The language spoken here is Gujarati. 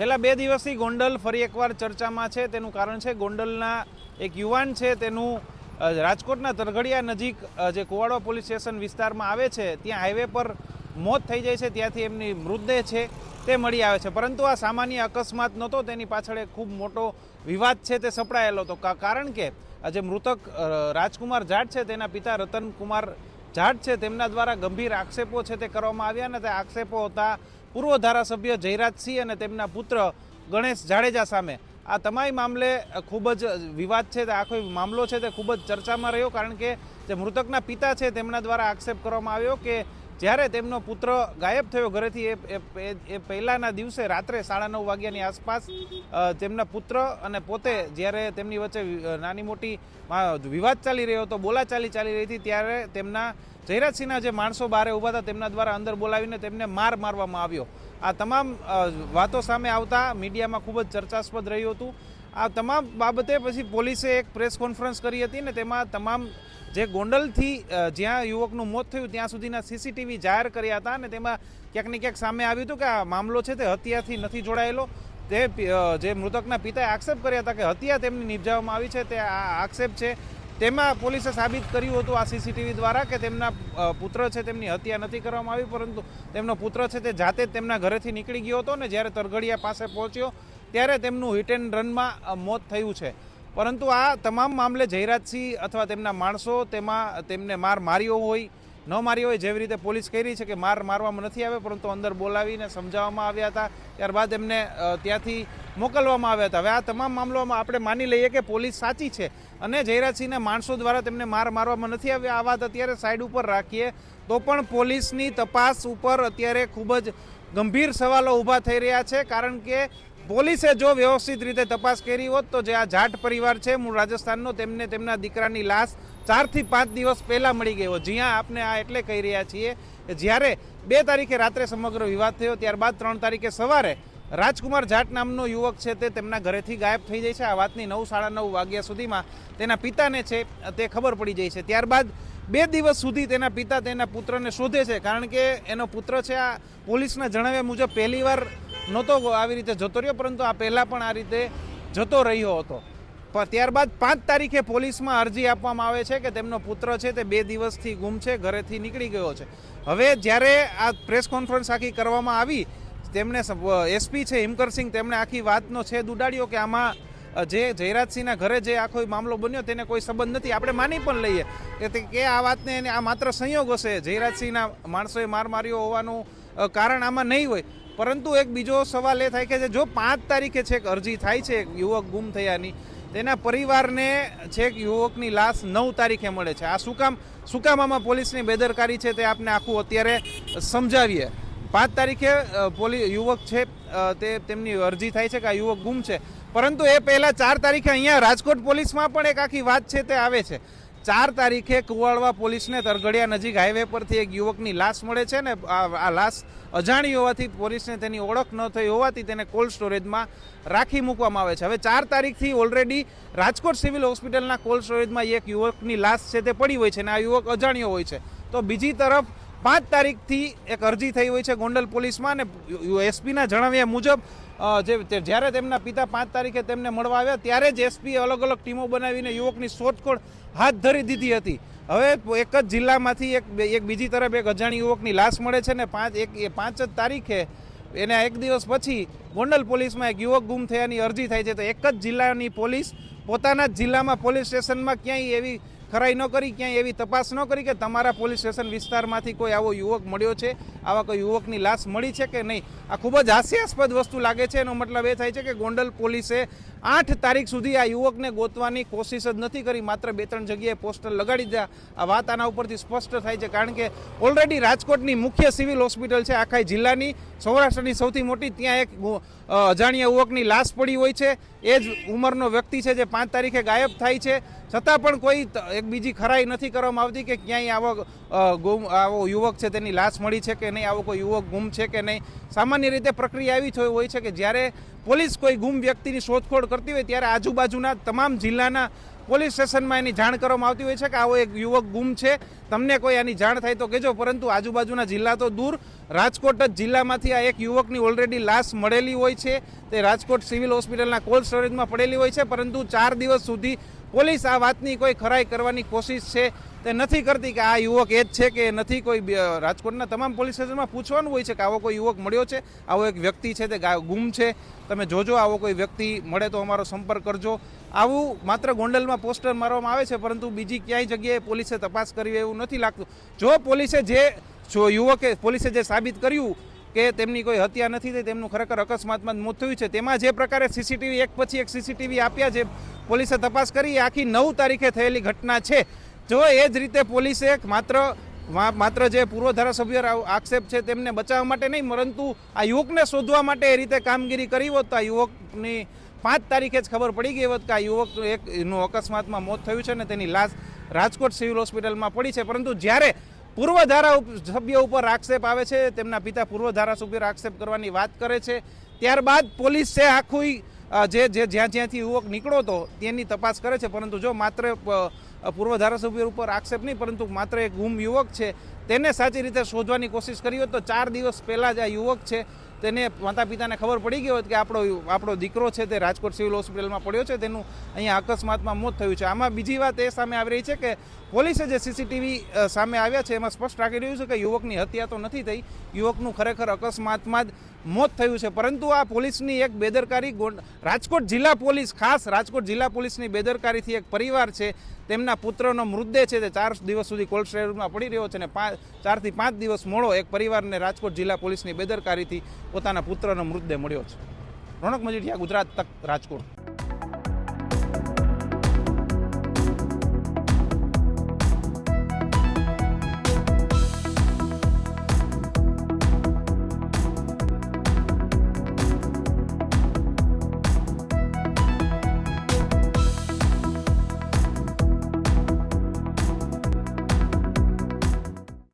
છેલ્લા બે દિવસથી ગોંડલ ફરી એકવાર ચર્ચામાં છે. તેનું કારણ છે ગોંડલના એક યુવાન છે. તેનું રાજકોટના તરઘડિયા નજીક જે કુવાડવા પોલીસ સ્ટેશન વિસ્તારમાં આવે છે, ત્યાં હાઈવે પર મોત થઈ જાય છે. ત્યાંથી એમની મૃતદેહ છે તે મળી આવે છે. પરંતુ આ સામાન્ય અકસ્માત નહોતો, તેની પાછળ એક ખૂબ મોટો વિવાદ છે તે સપડાયેલો હતો. કારણ કે જે મૃતક રાજકુમાર જાટ છે, તેના પિતા રતનકુમાર જાટ છે, તેમના દ્વારા ગંભીર આક્ષેપો છે તે કરવામાં આવ્યા અને તે આક્ષેપો હતા પૂર્વ ધારાસભ્ય જયરાજસિંહ અને તેમના પુત્ર ગણેશ જાડેજા સામે. આ તમામ મામલે ખૂબ જ વિવાદ છે તે આખો મામલો છે તે ખૂબ જ ચર્ચામાં રહ્યો કારણ કે જે મૃતકના પિતા છે તેમના દ્વારા આક્ષેપ કરવામાં આવ્યો કે જ્યારે તેમનો પુત્ર ગાયબ થયો ઘરેથી, એ એ- એ દિવસે રાત્રે સાડા નવ વાગ્યાની આસપાસ તેમના પુત્ર અને પોતે જ્યારે તેમની વચ્ચે નાની મોટી વિવાદ ચાલી રહ્યો હતો, બોલાચાલી ચાલી રહી હતી, ત્યારે તેમના જયરાજસિંહના જે માણસો બહારે ઊભા હતા, તેમના દ્વારા અંદર બોલાવીને તેમને માર મારવામાં આવ્યો. આ તમામ વાતો સામે આવતા મીડિયામાં ખૂબ જ ચર્ચાસ્પદ રહ્યું હતું. આ તમામ બાબતે પછી પોલીસે એક પ્રેસ કોન્ફરન્સ કરી હતી ને તેમાં તમામ જે ગોંડલથી જ્યાં યુવકનું મોત થયું ત્યાં સુધીના સીસીટીવી જાહેર કર્યા હતા અને તેમાં ક્યાંક ને ક્યાંક સામે આવ્યું હતું કે આ મામલો છે તે હત્યાથી નથી જોડાયેલો. તે જે મૃતકના પિતાએ આક્ષેપ કર્યા હતા કે હત્યા તેમની નિપજાવવામાં આવી છે તે આ આક્ષેપ છે. તેમાં પોલીસે સાબિત કર્યું હતું આ સીસીટીવી દ્વારા કે તેમના પુત્ર છે તેમની હત્યા નથી કરવામાં આવી, પરંતુ તેમનો પુત્ર છે તે જાતે જ તેમના ઘરેથી નીકળી ગયો હતો ને જ્યારે તરઘડિયા પાસે પહોંચ્યો ત્યારે તેમનું હિટ એન્ડ રનમાં મોત થયું છે. પરંતુ આ તમામ મામલે જયરાજસિંહ અથવા તેમના માણસો તેમાં, તેમને માર માર્યો હોય, ન માર્યો હોય, જેવી રીતે પોલીસ કહી છે કે માર મારવામાં નથી આવે પરંતુ અંદર બોલાવીને સમજાવવામાં આવ્યા હતા. ત્યારબાદ એમને ત્યાંથી મોકલવામાં આવ્યા હતા. હવે આ તમામ મામલામાં આપણે માની લઈએ કે પોલીસ સાચી છે અને જયરાજસિંહના માણસો દ્વારા તેમને માર મારવામાં નથી આવ્યા. આ વાત અત્યારે સાઈડ ઉપર રાખીએ તો પણ પોલીસની તપાસ ઉપર અત્યારે ખૂબ જ ગંભીર સવાલો ઊભા થઈ રહ્યા છે. કારણ કે પોલીસે જો વ્યવસ્થિત રીતે તપાસ કરી હોત, તો જે આ જાટ પરિવાર છે, મૂળ રાજસ્થાનનો, તેમને તેમના દીકરાની લાશ ચારથી પાંચ દિવસ પહેલાં મળી ગયો જ્યાં આપને આ એટલે કહી રહ્યા છીએ જ્યારે બે તારીખે રાત્રે સમગ્ર વિવાદ થયો, ત્યારબાદ ત્રણ તારીખે સવારે રાજકુમાર જાટ નામનો યુવક છે તે તેમના ઘરેથી ગાયબ થઈ જાય છે. આ વાતની નવ સાડા નવ વાગ્યા સુધીમાં તેના પિતાને છે, તે ખબર પડી જાય છે. ત્યારબાદ બે દિવસ સુધી તેના પિતા તેના પુત્રને શોધે છે. કારણ કે એનો પુત્ર છે આ પોલીસના જણાવ્યા મુજબ પહેલીવાર નહોતો આવી રીતે જતો રહ્યો, પરંતુ આ પહેલાં પણ આ રીતે જતો રહ્યો હતો. ત્યારબાદ પાંચ તારીખે પોલીસમાં અરજી આપવામાં આવે છે કે તેમનો પુત્ર છે તે બે દિવસથી ગુમ છે, ઘરેથી નીકળી ગયો છે. હવે જ્યારે આ પ્રેસ કોન્ફરન્સ આખી કરવામાં આવી તેમણે એસપી છે હિમકરસિંહ તેમણે આખી વાતનો છેદ ઉડાડ્યો કે આમાં જે જયરાજસિંહના ઘરે જે આખો મામલો બન્યો તેને કોઈ સંબંધ નથી. આપણે માની પણ લઈએ કે આ વાતને આ માત્ર સંયોગ હશે. જયરાજસિંહના માણસોએ માર માર્યો હોવાનું કારણ આમાં નહીં હોય. પરંતુ એક બીજો સવાલ એ થાય કે જે પાંચ તારીખે છેક અરજી થાય છે યુવક ગુમ થયાની, તેના પરિવારને છેક યુવકની લાશ નવ તારીખે મળે છે. આ શું કામ પોલીસની બેદરકારી છે તે આપને આખું અત્યારે સમજાવીએ. પાંચ તારીખે પોલીસ યુવક છે તે તેમની અરજી થાય છે કે આ યુવક ગુમ છે. પરંતુ એ પહેલાં ચાર તારીખે અહીંયા રાજકોટ પોલીસમાં પણ એક આખી વાત છે તે આવે છે. ચાર તારીખે કુવાડવા પોલીસને તરગડિયા નજીક હાઈવે પરથી એક યુવકની લાશ મળે છે ને આ લાશ અજાણી હોવાથી પોલીસને તેની ઓળખ ન થઈ હોવાથી તેને કોલ્ડ સ્ટોરેજમાં રાખી મૂકવામાં આવે છે. હવે ચાર તારીખથી ઓલરેડી રાજકોટ સિવિલ હોસ્પિટલના કોલ્ડ સ્ટોરેજમાં એક યુવકની લાશ છે તે પડી હોય છે અને આ યુવક અજાણ્યો હોય છે. તો બીજી તરફ પાંચ તારીખથી એક અરજી થઈ હોય છે ગોંડલ પોલીસમાં અને એસપીના જણાવ્યા મુજબ જે જ્યારે તેમના પિતા પાંચ તારીખે તેમને મળવા આવ્યા ત્યારે જ એસપી અલગ અલગ ટીમો બનાવીને યુવકની શોધખોળ હાથ ધરી દીધી હતી. હવે એક જ જિલ્લામાંથી એક એક બીજી તરફ એક અજાણી યુવકની લાશ મળે છે ને પાંચ, એક, એ પાંચ જ તારીખે એના એક દિવસ પછી ગોંડલ પોલીસમાં એક યુવક ગુમ થયાની અરજી થાય છે. તો એક જ જિલ્લાની પોલીસ પોતાના જ જિલ્લામાં પોલીસ સ્ટેશનમાં ક્યાંય એવી ખરાઈ ન કરી, ક્યાંય એવી તપાસ ન કરી કે તમારા પોલીસ સ્ટેશન વિસ્તારમાંથી કોઈ આવો યુવક મળ્યો છે, આવા કોઈ યુવકની લાશ મળી છે કે નહીં? આ ખૂબ જ હાસ્યાસ્પદ વસ્તુ લાગે છે. એનો મતલબ એ થાય છે કે ગોંડલ પોલીસે આઠ તારીખ સુધી આ યુવકને ગોતવાની કોશિશ જ નથી કરી. માત્ર બે ત્રણ જગ્યાએ પોસ્ટર લગાડી દીધા. આ વાત આના ઉપરથી સ્પષ્ટ થાય છે, કારણ કે ઓલરેડી રાજકોટની મુખ્ય સિવિલ હોસ્પિટલ છે, આખા જિલ્લાની. સૌરાષ્ટ્રની સૌથી મોટી ત્યાં એક અજાણ્યા યુવકની લાશ પડી હોય છે. એ જ ઉંમરનો વ્યક્તિ છે જે પાંચ તારીખે ગાયબ થાય છે. છતાં પણ કોઈ એક બીજી ખરાઈ નથી કરવામાં આવતી કે ક્યાંય આવો ગુમ, આવો યુવક છે તેની લાશ મળી છે કે નહીં, આવો કોઈ યુવક ગુમ છે કે નહીં. સામાન્ય રીતે પ્રક્રિયા એવી હોય છે કે જ્યારે પોલીસ કોઈ ગુમ વ્યક્તિની શોધખોળ કરતી હોય ત્યારે આજુબાજુના તમામ જિલ્લાના પોલીસ સ્ટેશનમાં એની જાણ કરવામાં આવતી હોય છે કે આવો એક યુવક ગુમ છે. તમને કોઈ આની જાણ થાય તો કહેજો, પરંતુ આજુબાજુના જિલ્લા તો દૂર. રાજકોટ જ જિલ્લામાંથી આ એક યુવકની ઓલરેડી લાશ મળેલી હોય છે. તે રાજકોટ સિવિલ હોસ્પિટલના કોલ્ડ સ્ટોરેજમાં પડેલી હોય છે, પરંતુ ચાર દિવસ સુધી પોલીસ આ વાતની કોઈ ખરાઈ કરવાની કોશિશ છે તે નથી કરતી કે આ યુવક એ જ છે કે નથી કોઈ રાજકોટના તમામ પોલીસ સ્ટેશનમાં પૂછવાનું હોય છે કે આવો કોઈ યુવક મળ્યો છે, આવો એક વ્યક્તિ છે તે ગુમ છે, તમે જોજો આવો કોઈ વ્યક્તિ મળે તો અમારો સંપર્ક કરજો. આવું માત્ર ગોંડલમાં પોસ્ટર મારવામાં આવે છે, પરંતુ બીજી ક્યાંય જગ્યાએ પોલીસે તપાસ કરી એવું નથી લાગતું. જો પોલીસે જે જો યુવકે પોલીસે જે સાબિત કર્યું કે તેમની કોઈ હત્યા નથી થઈ, તેમનું ખરેખર અકસ્માતમાં મોત થયું છે. તેમાં જે પ્રકારે સીસીટીવી એક પછી એક સીસીટીવી આપ્યા છે, પોલીસે તપાસ કરી. આખી નવ તારીખે થયેલી ઘટના છે. જો એ જ રીતે પોલીસે માત્ર માત્ર જે પૂર્વ ધારાસભ્ય આક્ષેપ છે, તેમને બચાવવા માટે નહીં, પરંતુ આ યુવકને શોધવા માટે એ રીતે કામગીરી કરી હોત તો આ યુવકની પાંચ તારીખે જ ખબર પડી ગઈ હોત કે આ યુવક એક નું અકસ્માતમાં મોત થયું છે ને તેની લાશ રાજકોટ સિવિલ હોસ્પિટલમાં પડી છે. પરંતુ જ્યારે પૂર્વ ધારા સભ્ય ઉપર આક્ષેપ આવે છે, તેમના પિતા પૂર્વ ધારાસભ્ય આક્ષેપ કરવાની વાત કરે છે. ત્યારબાદ પોલીસ આખું જે જે, જ્યાં જ્યાંથી યુવક નીકળો હતો તેની તપાસ કરે છે. પરંતુ જો માત્ર પૂર્વ ધારાસભ્ય ઉપર આક્ષેપ નહીં, પરંતુ માત્ર એક ગુમ યુવક છે, તેને સાચી રીતે શોધવાની કોશિશ કરી હોય તો ચાર દિવસ પહેલાં જ આ યુવક છે તેને માતા પિતાને ખબર પડી ગઈ હોત કે આપણો આપણો દીકરો છે તે રાજકોટ સિવિલ હોસ્પિટલમાં પડ્યો છે, તેનું અહીંયા અકસ્માતમાં મોત થયું છે. આમાં બીજી વાત એ સામે આવી રહી છે કે પોલીસે જે સીસીટીવી સામે આવ્યા છે, એમાં સ્પષ્ટ રાખી રહ્યું છે કે યુવકની હત્યા તો નથી થઈ, યુવકનું ખરેખર અકસ્માતમાં જ મોત થયું છે. પરંતુ આ પોલીસની એક બેદરકારી રાજકોટ જિલ્લા પોલીસ, ખાસ રાજકોટ જિલ્લા પોલીસની બેદરકારીથી એક પરિવાર છે, તેમના પુત્રનો મૃતદેહ છે તે ચાર દિવસ સુધી કોલ્ડ સ્ટોરેજમાં પડી રહ્યો છે અને પાંચ ચારથી પાંચ દિવસ મોડો એક પરિવારને રાજકોટ જિલ્લા પોલીસની બેદરકારીથી પોતાના પુત્રનો મૃતદેહ મળ્યો છે. રોનક મજીઠિયા ગુજરાત તક રાજકોટ.